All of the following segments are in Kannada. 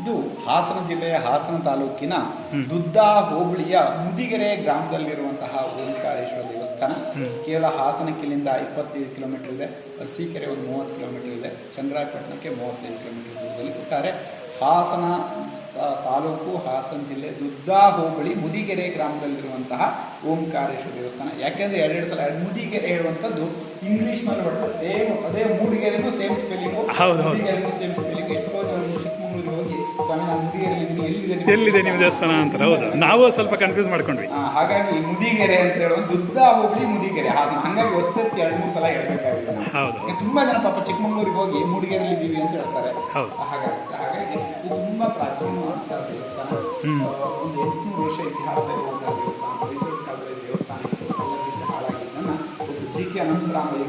ಇದು ಹಾಸನ ಜಿಲ್ಲೆಯ ಹಾಸನ ತಾಲೂಕಿನ ದುದ್ದಾ ಹೋಬಳಿಯ ಮುದಿಗೆರೆ ಗ್ರಾಮದಲ್ಲಿರುವಂತಹ ಓಂಕಾರೇಶ್ವರ ದೇವಸ್ಥಾನ. ಕೇವಲ ಹಾಸನಕ್ಕಿಲ್ಲಿಂದ ಇಪ್ಪತ್ತೈದು ಕಿಲೋಮೀಟರ್ ಇದೆ. ಅರಸೀಕೆರೆ ಒಂದು ಮೂವತ್ತು ಕಿಲೋಮೀಟರ್ ಇದೆ. ಚಂದ್ರಾಯಪಟ್ಟಣಕ್ಕೆ ಮೂವತ್ತೈದು ಕಿಲೋಮೀಟರ್ ದೂರದಲ್ಲಿ ಒಟ್ಟಾರೆ ಹಾಸನ ತಾಲೂಕು ಹಾಸನ ಜಿಲ್ಲೆ ದುದ್ದಾ ಹೋಬಳಿ ಮುದಿಗೆರೆ ಗ್ರಾಮದಲ್ಲಿರುವಂತಹ ಓಂಕಾರೇಶ್ವರ ದೇವಸ್ಥಾನ. ಯಾಕೆಂದ್ರೆ ಎರಡೆರಡು ಸಲ ಮುದಿಗೆರೆ ಹೇಳುವಂಥದ್ದು ಇಂಗ್ಲೀಷ್ನಲ್ಲಿ ಬರ್ತದೆ. ಸೇಮ್ ಅದೇ ಮೂಡಿಗೆರೆಗೂ ಸೇಮ್ ಸ್ಪೆಲ್ಲಿಂಗು ಮುದಿಗೆರೆಗೂ ಸೇಮ್ ಎಲ್ಲಿದೆ ನಿಮ್ಮ ದೇವಸ್ಥಾನ ಅಂತಾರೆ ಹೌದು. ನಾವು ಸ್ವಲ್ಪ ಕನ್ಫ್ಯೂಸ್ ಮಾಡ್ಕೊಂಡ್ವಿ. ಹಾಗಾಗಿ ಮುದಿಗೆರೆ ಅಂತ ಹೇಳೋದು ದುದ್ದ ಹೋಗ್ಲಿ ಮುದಿಗೆರೆ. ಹಾಸನ ಹಂಗಾಗಿ ಒತ್ತತ್ತಿ ಎರಡು ಮೂರು ಸಲ ಹೇಳ್ಬೇಕಾಗಿದೆ ಹೌದು. ತುಂಬಾ ಜನ ಪಾಪ ಚಿಕ್ಕಮಗಳೂರಿಗೆ ಹೋಗಿ ಮೂಡಿಗೆರೆಯಲ್ಲಿ ಇದ್ದೀವಿ ಅಂತ ಹೇಳ್ತಾರೆ. ಹೌದು. ಹಾಗಾಗಿ ಹಾಗಾಗಿ ಇದು ತುಂಬಾ ಪ್ರಾಚೀನವಾದ ದೇವಸ್ಥಾನ. ಆ, ಒಂದು ಎಂಟುನೂರು ವರ್ಷ ಇತಿಹಾಸ ಇರುವಂತಹ ದೇವಸ್ಥಾನ. ಮೈಸೂರು ಕಾಲದಲ್ಲಿ ದೇವಸ್ಥಾನ ಇತ್ತು ಹಾಳಾಗಿದ್ದನ್ನ ಜಿ ಕೆ ಅನಂತರಾಮಯ್ಯ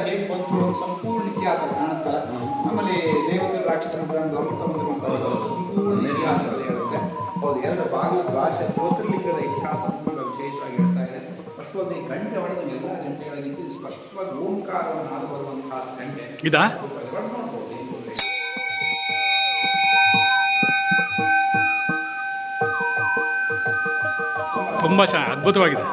ಹೇಗೆ ಬಂತು ಅನ್ನೋ ಸಂಪೂರ್ಣ ಇತಿಹಾಸ ರಾಕ್ಷಸರು ಅಮೃತ ಸಂಪೂರ್ಣ ಹೇಳುತ್ತೆ ಹೌದು ಎರಡು ಭಾಗದ ಭಾಷೆ ಜ್ಯೋತಿರ್ಲಿಂಗದ ಇತಿಹಾಸ ತುಂಬ ವಿಶೇಷವಾಗಿ ಹೇಳ್ತಾ ಇದೆ ಅಷ್ಟೊಂದು ಈ ಗಂಟೆ ಹೊಡೆದ ಎಲ್ಲ ಗಂಟೆಗಳಿಗಿಂತ ಸ್ಪಷ್ಟವಾಗಿ ಓಂಕಾರವನ್ನು ಹಾದು ಬರುವಂತಹ ಗಂಟೆ. ಇದಾ? ತುಂಬ ಚೆನ್ನಾಗಿ ಅದ್ಭುತವಾಗಿದೆ.